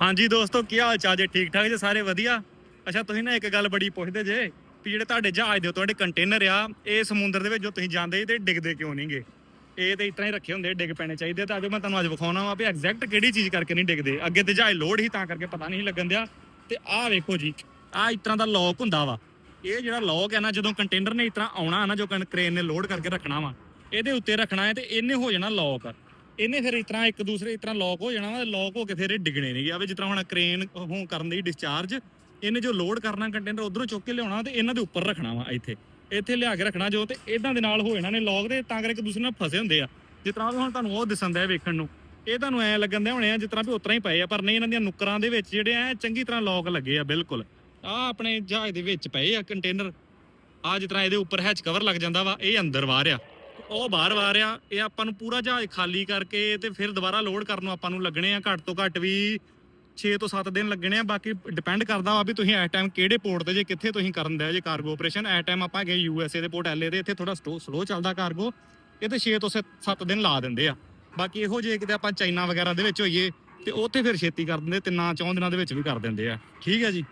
ਹਾਂਜੀ ਦੋਸਤੋ, ਕੀ ਹਾਲ ਚਾਲ ਜੇ? ਠੀਕ ਠਾਕ ਜੇ ਸਾਰੇ? ਵਧੀਆ? ਅੱਛਾ, ਤੁਸੀਂ ਨਾ ਇੱਕ ਗੱਲ ਬੜੀ ਪੁੱਛਦੇ ਜੇ ਵੀ ਜਿਹੜੇ ਤੁਹਾਡੇ ਜਹਾਜ਼ ਦੇ ਉੱਤੇ ਤੁਹਾਡੇ ਕੰਟੇਨਰ ਆ, ਇਹ ਸਮੁੰਦਰ ਦੇ ਵਿੱਚ ਜੋ ਤੁਸੀਂ ਜਾਂਦੇ ਜੀ ਤੇ ਡਿੱਗਦੇ ਕਿਉਂ ਨਹੀਂਗੇ ਇਹ ਤੇ ਇਤਨਾ ਹੀ ਰੱਖੇ ਹੁੰਦੇ, ਡਿੱਗ ਪੈਣੇ ਚਾਹੀਦੇ ਤਾਂ ਅੱਜ ਮੈਂ ਤੁਹਾਨੂੰ ਅੱਜ ਵਿਖਾਉਣਾ ਵਾ ਵੀ ਐਗਜ਼ੈਕਟ ਕਿਹੜੀ ਚੀਜ਼ ਕਰਕੇ ਨਹੀਂ ਡਿੱਗਦੇ। ਅੱਗੇ ਤੇ ਜਹਾਜ਼ ਲੋਡ ਹੀ ਤਾਂ ਕਰਕੇ ਪਤਾ ਨਹੀਂ ਲੱਗਣ ਦਿਆ। ਤੇ ਆਹ ਵੇਖੋ ਜੀ, ਆਹ ਇਸ ਦਾ ਲੌਕ ਹੁੰਦਾ ਵਾ। ਇਹ ਜਿਹੜਾ ਲੌਕ ਹੈ ਨਾ, ਜਦੋਂ ਕੰਟੇਨਰ ਨੇ ਇਸ ਤਰ੍ਹਾਂ ਆਉਣਾ ਨਾ, ਜੋ ਕ੍ਰੇਨ ਨੇ ਲੋਡ ਕਰਕੇ ਰੱਖਣਾ ਵਾ, ਇਹਦੇ ਉੱਤੇ ਰੱਖਣਾ ਹੈ ਤੇ ਇਹਨੇ ਹੋ ਜਾਣਾ ਲੌਕ ਇਹਨੇ ਫਿਰ ਇਸ ਤਰ੍ਹਾਂ ਇੱਕ ਦੂਸਰੇ ਇਸ ਤਰ੍ਹਾਂ ਲੌਕ ਹੋ ਜਾਣਾ ਵਾ ਲੌਕ ਹੋ ਕੇ ਫਿਰ ਇਹ ਡਿੱਗਣੇ ਨਹੀਂ ਆਵੇ ਜਿਸ ਤਰ੍ਹਾਂ ਹੁਣ ਕ੍ਰੇਨ ਹੋ ਕਰਨ ਦੀ ਡਿਸਚਾਰਜ ਇਹਨੇ ਜੋ ਲੋਡ ਕਰਨਾ ਕੰਟੇਨਰ ਉਧਰੋਂ ਚੁੱਕ ਕੇ ਲਿਆਉਣਾ ਤੇ ਇਹਨਾਂ ਦੇ ਉੱਪਰ ਰੱਖਣਾ ਵਾ ਇੱਥੇ। ਇੱਥੇ ਲਿਆ ਕੇ ਰੱਖਣਾ ਜੋ ਤੇ ਇਦਾਂ ਦੇ ਨਾਲ ਹੋ ਜਾਣਾ ਨੇ ਲੌਕ ਦੇ, ਤਾਂ ਕਰਕੇ ਇੱਕ ਦੂਸਰੇ ਨਾਲ ਫਸੇ ਹੁੰਦੇ ਆ। ਜਿਸ ਤਰ੍ਹਾਂ ਵੀ ਹੁਣ ਤੁਹਾਨੂੰ ਉਹ ਦਿਸਣ ਦਾ ਵੇਖਣ ਨੂੰ, ਇਹ ਤੁਹਾਨੂੰ ਐ ਲੱਗਣ ਦੇ ਹੋਣੇ ਆ ਜਿਸ ਤਰ੍ਹਾਂ ਵੀ ਉਤਰਾ ਹੀ ਪਏ ਆ, ਪਰ ਨਹੀਂ ਇਹਨਾਂ ਦੀਆਂ ਨੁੱਕਰਾਂ ਦੇ ਵਿੱਚ ਜਿਹੜੇ ਐ ਚੰਗੀ ਤਰ੍ਹਾਂ ਲੌਕ ਲੱਗੇ ਆ, ਬਿਲਕੁਲ। ਆ ਆਪਣੇ ਜਹਾਜ਼ ਦੇ ਵਿੱਚ ਪਏ ਆ ਕੰਟੇਨਰ ਆ ਜਿਸ ਤਰ੍ਹਾਂ ਇਹਦੇ ਉੱਪਰ ਹੈਚ ਕਵਰ ਲੱਗ ਜਾਂਦਾ ਵਾ, ਇਹ ਅੰਦਰ ਬਾਹਰ ਆ ਉਹ ਬਾਹਰ ਵਾਰ ਆ ਇਹ ਆਪਾਂ ਨੂੰ ਪੂਰਾ ਜਹਾਜ਼ ਖਾਲੀ ਕਰਕੇ ਤੇ ਫਿਰ ਦੁਬਾਰਾ ਲੋਡ ਕਰਨ ਨੂੰ ਆਪਾਂ ਨੂੰ ਲੱਗਣੇ ਆ, ਘੱਟ ਤੋਂ ਘੱਟ ਵੀ 6 ਤੋਂ 7 ਦਿਨ ਲੱਗਣੇ ਆ, ਬਾਕੀ ਡਿਪੈਂਡ ਕਰਦਾ ਵਾ ਵੀ ਤੁਸੀਂ ਐਟ ਟਾਈਮ ਕਿਹੜੇ ਪੋਰਟ ਤੇ ਜੇ ਕਿੱਥੇ ਤੁਸੀਂ ਕਰਨ ਦੇ ਜੇ ਕਾਰਗੋ ਆਪਰੇਸ਼ਨ ਐਟ ਟਾਈਮ ਆਪਾਂ ਗਏ ਏ ਦੇ ਪੋਰਟ ਐਲਏ ਦੇ, ਇੱਥੇ ਥੋੜਾ ਸਲੋ ਚੱਲਦਾ ਕਾਰਗੋ ਇਹ ਤੇ 6 ਤੋਂ 7 ਦਿਨ ਲਾ ਦਿੰਦੇ ਆ। ਬਾਕੀ ਇਹੋ ਜੇ ਕਿਤੇ ਆਪਾਂ ਚਾਈਨਾ ਵਗੈਰਾ ਦੇ ਵਿੱਚ ਹੋਈਏ ਤੇ ਉੱਥੇ ਫਿਰ ਛੇਤੀ ਕਰ ਦਿੰਦੇ, ਤਿੰਨਾਂ ਚੌਂ ਦਿਨਾਂ ਦੇ ਵਿੱਚ ਵੀ ਕਰ ਦਿੰਦੇ ਆ। ਠੀਕ ਹੈ ਜੀ।